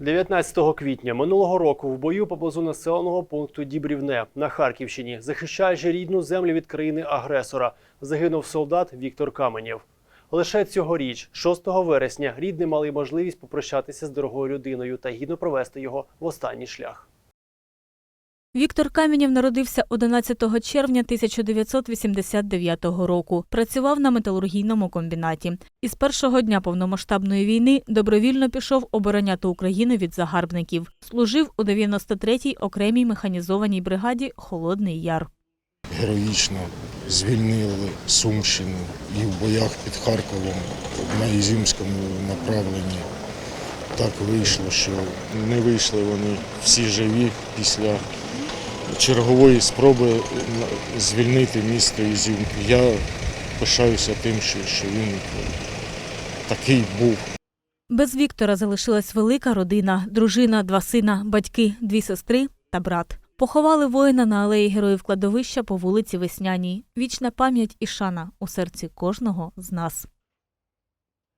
19 квітня минулого року в бою поблизу населеного пункту Дібрівне на Харківщині, захищаючи рідну землю від країни-агресора, загинув солдат Віктор Каменєв. Лише цьогоріч, 6 вересня, рідні мали можливість попрощатися з дорогою людиною та гідно провести його в останній шлях. Віктор Камінєв народився 11 червня 1989 року. Працював на металургійному комбінаті. Із першого дня повномасштабної війни добровільно пішов обороняти Україну від загарбників. Служив у 93-й окремій механізованій бригаді Холодний Яр. героїчно звільнили Сумщину і в боях під Харковом на Ізюмському направленні. Так вийшло, що не вийшли вони всі живі після чергової спроби звільнити місто Ізюм. Я пишаюся тим, що, він такий був. Без Віктора залишилась велика родина: дружина, два сина, батьки, дві сестри та брат. Поховали воїна на алеї героїв кладовища по вулиці Весняній. Вічна пам'ять і шана у серці кожного з нас.